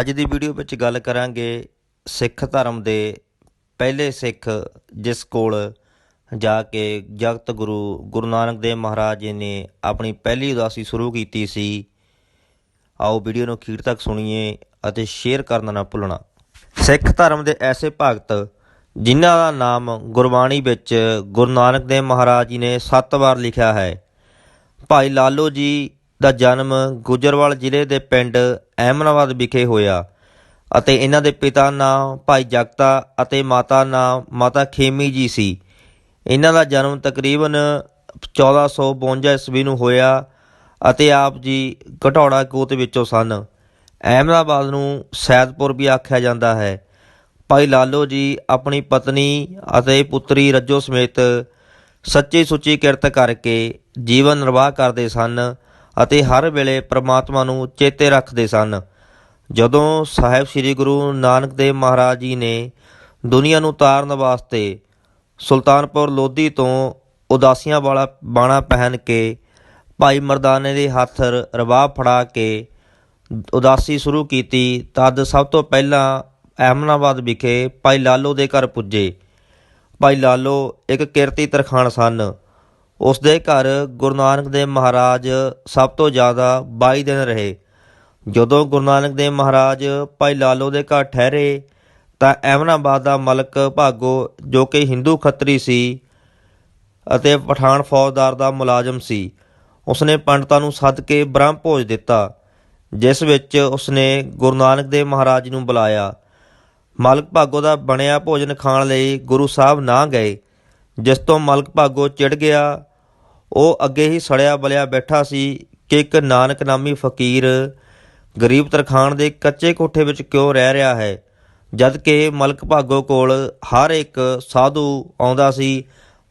ਅੱਜ ਦੀ ਵੀਡੀਓ ਵਿੱਚ ਗੱਲ ਕਰਾਂਗੇ ਸਿੱਖ ਧਰਮ ਦੇ ਪਹਿਲੇ ਸਿੱਖ, ਜਿਸ ਕੋਲ ਜਾ ਕੇ ਜਗਤ ਗੁਰੂ ਗੁਰੂ ਨਾਨਕ ਦੇਵ ਮਹਾਰਾਜ ਜੀ ਨੇ ਆਪਣੀ ਪਹਿਲੀ ਉਦਾਸੀ ਸ਼ੁਰੂ ਕੀਤੀ ਸੀ। ਆਓ ਵੀਡੀਓ ਨੂੰ ਅਖੀਰ ਤੱਕ ਸੁਣੀਏ ਅਤੇ ਸ਼ੇਅਰ ਕਰਨਾ ਨਾ ਭੁੱਲਣਾ। ਸਿੱਖ ਧਰਮ ਦੇ ਐਸੇ ਭਗਤ, ਜਿਨ੍ਹਾਂ ਦਾ ਨਾਮ ਗੁਰਬਾਣੀ ਵਿੱਚ ਗੁਰੂ ਨਾਨਕ ਦੇਵ ਮਹਾਰਾਜ ਜੀ ਨੇ 7 ਵਾਰ ਲਿਖਿਆ ਹੈ। ਭਾਈ ਲਾਲੋ ਜੀ ਦਾ ਜਨਮ ਗੁਜਰਵਾਲ ਜ਼ਿਲ੍ਹੇ ਦੇ ਪਿੰਡ ਅਹਿਮਨਾਬਾਦ ਵਿਖੇ ਹੋਇਆ ਅਤੇ ਇਹਨਾਂ ਦੇ ਪਿਤਾ ਨਾਮ ਭਾਈ ਜਗਤਾ ਅਤੇ ਮਾਤਾ ਨਾਮ ਮਾਤਾ ਖੇਮੀ ਜੀ ਸੀ। ਇਹਨਾਂ ਦਾ ਜਨਮ ਤਕਰੀਬਨ 1452 ਈਸਵੀ ਨੂੰ ਹੋਇਆ ਅਤੇ ਆਪ ਜੀ ਘਟੌੜਾ ਕੋਤ ਵਿੱਚੋਂ ਸਨ। ਅਹਿਮਦਾਬਾਦ ਨੂੰ ਸੈਦਪੁਰ ਵੀ ਆਖਿਆ ਜਾਂਦਾ ਹੈ। ਭਾਈ ਲਾਲੋ ਜੀ ਆਪਣੀ ਪਤਨੀ ਅਤੇ ਪੁੱਤਰੀ ਰੱਜੋ ਸਮੇਤ ਸੱਚੀ ਸੁੱਚੀ ਕਿਰਤ ਕਰਕੇ ਜੀਵਨ ਨਿਰਵਾਹ ਕਰਦੇ ਸਨ ਅਤੇ ਹਰ ਵੇਲੇ ਪ੍ਰਮਾਤਮਾ ਨੂੰ ਚੇਤੇ ਰੱਖਦੇ ਸਨ। ਜਦੋਂ ਸਾਹਿਬ ਸ੍ਰੀ ਗੁਰੂ ਨਾਨਕ ਦੇਵ ਮਹਾਰਾਜ ਜੀ ਨੇ ਦੁਨੀਆ ਨੂੰ ਤਾਰਨ ਵਾਸਤੇ ਸੁਲਤਾਨਪੁਰ ਲੋਧੀ ਤੋਂ ਉਦਾਸੀਆਂ ਵਾਲਾ ਬਾਣਾ ਪਹਿਨ ਕੇ ਭਾਈ ਮਰਦਾਨੇ ਦੇ ਹੱਥ ਰ- ਫੜਾ ਕੇ ਉਦਾਸੀ ਸ਼ੁਰੂ ਕੀਤੀ, ਤਦ ਸਭ ਤੋਂ ਪਹਿਲਾਂ ਅਹਿਮਨਾਬਾਦ ਵਿਖੇ ਭਾਈ ਲਾਲੋ ਦੇ ਘਰ ਪੁੱਜੇ। ਭਾਈ ਲਾਲੋ ਇੱਕ ਕਿਰਤੀ ਤਰਖਾਣ ਸਨ। ਉਸ ਦੇ ਘਰ ਗੁਰੂ ਨਾਨਕ ਦੇਵ ਮਹਾਰਾਜ ਸਭ ਤੋਂ ਜ਼ਿਆਦਾ 22 ਦਿਨ ਰਹੇ। ਜਦੋਂ ਗੁਰੂ ਨਾਨਕ ਦੇਵ ਮਹਾਰਾਜ ਭਾਈ ਲਾਲੋ ਦੇ ਘਰ ਠਹਿਰੇ, ਤਾਂ ਅਹਿਮਨਾਬਾਦ ਦਾ ਮਲਕ ਭਾਗੋ, ਜੋ ਕਿ ਹਿੰਦੂ ਖੱਤਰੀ ਸੀ ਅਤੇ ਪਠਾਨ ਫੌਜਦਾਰ ਦਾ ਮੁਲਾਜ਼ਮ ਸੀ, ਉਸਨੇ ਪੰਡਤਾਂ ਨੂੰ ਸੱਦ ਕੇ ਬ੍ਰਹਮ ਭੋਜ ਦਿੱਤਾ, ਜਿਸ ਵਿੱਚ ਉਸਨੇ ਗੁਰੂ ਨਾਨਕ ਦੇਵ ਮਹਾਰਾਜ ਨੂੰ ਬੁਲਾਇਆ। ਮਲਕ ਭਾਗੋ ਦਾ ਬਣਿਆ ਭੋਜਨ ਖਾਣ ਲਈ ਗੁਰੂ ਸਾਹਿਬ ਨਾ ਗਏ। ਜਿਸ ਤੋਂ ਮਲਕ ਭਾਗੋ ਚਿੜ ਗਿਆ, ਉਹ ਅੱਗੇ ਹੀ ਸੜਿਆ ਬਲਿਆ ਬੈਠਾ ਸੀ ਕਿ ਇੱਕ ਨਾਨਕ ਨਾਮੀ ਫਕੀਰ ਗਰੀਬ ਤਰਖਾਣ ਦੇ ਕੱਚੇ ਕੋਠੇ ਵਿੱਚ ਕਿਉਂ ਰਹਿ ਰਿਹਾ ਹੈ ਜਦ ਕਿ ਮਲਕ ਭਾਗੋ ਕੋਲ ਹਰ ਇੱਕ ਸਾਧੂ ਆਉਂਦਾ ਸੀ,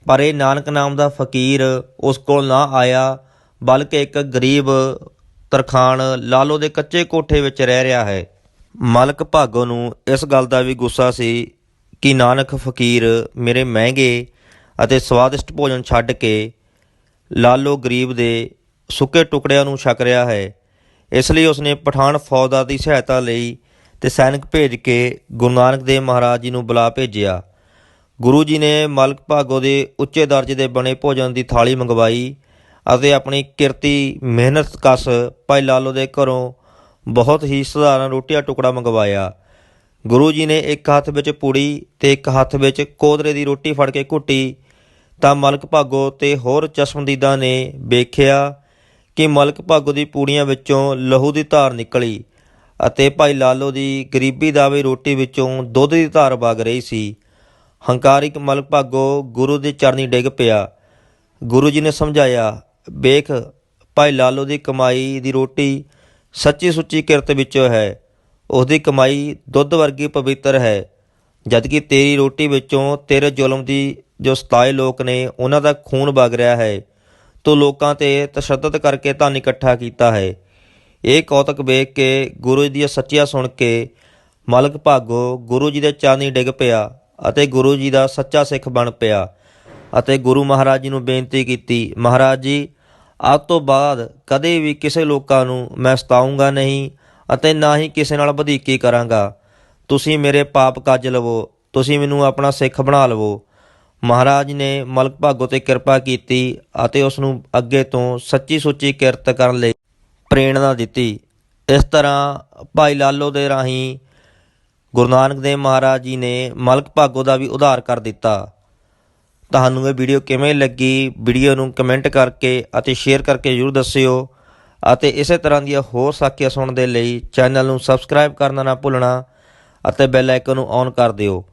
ਪਰ ਇਹ ਨਾਨਕ ਨਾਮ ਦਾ ਫਕੀਰ ਉਸ ਕੋਲ ਨਾ ਆਇਆ, ਬਲਕਿ ਇੱਕ ਗਰੀਬ ਤਰਖਾਣ ਲਾਲੋ ਦੇ ਕੱਚੇ ਕੋਠੇ ਵਿੱਚ ਰਹਿ ਰਿਹਾ ਹੈ। ਮਲਕ ਭਾਗੋ ਨੂੰ ਇਸ ਗੱਲ ਦਾ ਵੀ ਗੁੱਸਾ ਸੀ ਕਿ ਨਾਨਕ ਫਕੀਰ ਮੇਰੇ ਮਹਿੰਗੇ ਅਤੇ ਸਵਾਦਿਸ਼ਟ ਭੋਜਨ ਛੱਡ ਕੇ ਲਾਲੋ ਗਰੀਬ ਦੇ ਸੁੱਕੇ ਟੁਕੜਿਆਂ ਨੂੰ ਛਕ ਰਿਹਾ ਹੈ। ਇਸ ਲਈ ਉਸਨੇ ਪਠਾਨ ਫੌਜਦਾਰ ਦੀ ਸਹਾਇਤਾ ਲਈ ਤੇ ਸੈਨਿਕ ਭੇਜ ਕੇ ਗੁਰੂ ਨਾਨਕ ਦੇਵ ਮਹਾਰਾਜ ਜੀ ਨੂੰ ਬੁਲਾ ਭੇਜਿਆ। ਗੁਰੂ ਜੀ ਨੇ ਮਲਕ ਭਾਗੋ ਦੇ ਉੱਚੇ ਦਰਜੇ ਦੇ ਬਣੇ ਭੋਜਨ ਦੀ ਥਾਲੀ ਮੰਗਵਾਈ ਅਤੇ ਆਪਣੀ ਕਿਰਤੀ, ਮਿਹਨਤ ਕਸ ਭਾਈ ਲਾਲੋ ਦੇ ਘਰੋਂ ਬਹੁਤ ਹੀ ਸਧਾਰਨ ਰੋਟੀਆ ਟੁਕੜਾ ਮੰਗਵਾਇਆ। ਗੁਰੂ ਜੀ ਨੇ ਇੱਕ ਹੱਥ ਵਿੱਚ ਪੂੜੀ ਤੇ ਇੱਕ ਹੱਥ ਵਿੱਚ ਕੋਦਰੇ ਦੀ ਰੋਟੀ ਫੜ ਕੇ ਘੁੱਟੀ ਤਾਂ ਮਲਕ ਭਾਗੋ ਤੇ ਹੋਰ ਚਸ਼ਮਦੀਦਾਂ ਨੇ ਵੇਖਿਆ ਕਿ ਮਲਕ ਭਾਗੋ ਦੀ ਪੂੜੀਆਂ ਵਿੱਚੋਂ ਲਹੂ ਦੀ ਧਾਰ ਨਿਕਲੀ ਅਤੇ ਭਾਈ ਲਾਲੋ ਦੀ ਗਰੀਬੀ ਦਾ ਵੀ ਰੋਟੀ ਵਿੱਚੋਂ ਦੁੱਧ ਦੀ ਧਾਰ ਵਗ ਰਹੀ ਸੀ। ਹੰਕਾਰਿਕ ਮਲਕ ਭਾਗੋ ਗੁਰੂ ਦੇ ਚਰਨੀ ਡਿੱਗ ਪਿਆ। ਗੁਰੂ ਜੀ ਨੇ ਸਮਝਾਇਆ, ਵੇਖ, ਭਾਈ ਲਾਲੋ ਦੀ ਕਮਾਈ ਦੀ ਰੋਟੀ ਸੱਚੀ ਸੁੱਚੀ ਕਿਰਤ ਵਿੱਚੋਂ ਹੈ। ਉਸ ਦੀ ਕਮਾਈ ਦੁੱਧ ਵਰਗੀ ਪਵਿੱਤਰ ਹੈ। ਜਦਕਿ ਤੇਰੀ ਰੋਟੀ ਵਿੱਚੋਂ ਤੇਰੇ ਜ਼ੁਲਮ ਦੀ ਜੋ ਸਤਾਏ ਲੋਕ ਨੇ, ਉਹਨਾਂ ਦਾ ਖੂਨ ਵਗ ਰਿਹਾ ਹੈ, ਤੋ ਲੋਕਾਂ ਤੇ ਤਸ਼ੱਦਦ ਕਰਕੇ ਧਨ ਇਕੱਠਾ ਕੀਤਾ ਹੈ। ਇਹ ਕੌਤਕ ਵੇਖ ਕੇ ਗੁਰੂ ਜੀ ਦੀਆਂ ਸੱਚੀਆਂ ਸੁਣ ਕੇ ਮਲਕ ਭਾਗੋ, ਗੁਰੂ ਜੀ ਦੇ ਚਾਨੀ ਡਿੱਗ ਪਿਆ ਅਤੇ ਗੁਰੂ ਜੀ ਦਾ ਸੱਚਾ ਸਿੱਖ ਬਣ ਪਿਆ ਅਤੇ ਗੁਰੂ ਮਹਾਰਾਜ ਜੀ ਨੂੰ ਬੇਨਤੀ ਕੀਤੀ, ਮਹਾਰਾਜ ਜੀ, ਅੱਜ ਤੋਂ ਬਾਅਦ ਕਦੇ ਵੀ ਕਿਸੇ ਲੋਕਾਂ ਨੂੰ ਮੈਂ ਸਤਾਉਂਗਾ ਨਹੀਂ ਅਤੇ ਨਾ ਹੀ ਕਿਸੇ ਨਾਲ ਵਧੀਕੀ ਕਰਾਂਗਾ। ਤੁਸੀਂ ਮੇਰੇ ਪਾਪ ਕੱਜ ਲਵੋ, ਤੁਸੀਂ ਮੈਨੂੰ ਆਪਣਾ ਸਿੱਖ ਬਣਾ ਲਵੋ। ਮਹਾਰਾਜ ਨੇ ਮਲਕ ਭਾਗੋ ਤੇ ਕਿਰਪਾ ਕੀਤੀ ਅਤੇ ਉਸ ਨੂੰ ਅੱਗੇ ਤੋਂ ਸੱਚੀ ਸੁੱਚੀ ਕਿਰਤ ਕਰਨ ਲਈ ਪ੍ਰੇਰਣਾ ਦਿੱਤੀ। ਇਸ ਤਰ੍ਹਾਂ ਭਾਈ ਲਾਲੋ ਦੇ ਰਾਹੀਂ ਗੁਰੂ ਨਾਨਕ ਦੇਵ ਮਹਾਰਾਜ ਜੀ ਨੇ ਮਲਕ ਭਾਗੋ ਦਾ ਵੀ ਉਧਾਰ ਕਰ ਦਿੱਤਾ। ਤੁਹਾਨੂੰ ਇਹ ਵੀਡੀਓ ਕਿਵੇਂ ਲੱਗੀ? ਵੀਡੀਓ ਨੂੰ ਕਮੈਂਟ ਕਰਕੇ ਅਤੇ ਸ਼ੇਅਰ ਕਰਕੇ ਜਰੂਰ ਦੱਸਿਓ। ਅਤੇ ਇਸੇ ਤਰ੍ਹਾਂ ਦੀਆਂ ਹੋਰ ਸਾਖੀਆਂ ਸੁਣਨ ਦੇ ਲਈ ਚੈਨਲ ਨੂੰ ਸਬਸਕ੍ਰਾਈਬ ਕਰਨਾ ਨਾ ਭੁੱਲਣਾ। ਅਤੇ ਬੈਲ ਆਈਕਨ ਨੂੰ ਔਨ ਕਰ ਦਿਓ,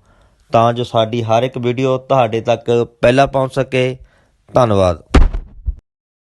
ਤਾਂ ਜੋ ਸਾਡੀ ਹਰ ਇੱਕ ਵੀਡੀਓ ਤੁਹਾਡੇ ਤੱਕ ਪਹਿਲਾਂ ਪਹੁੰਚ ਸਕੇ। ਧੰਨਵਾਦ।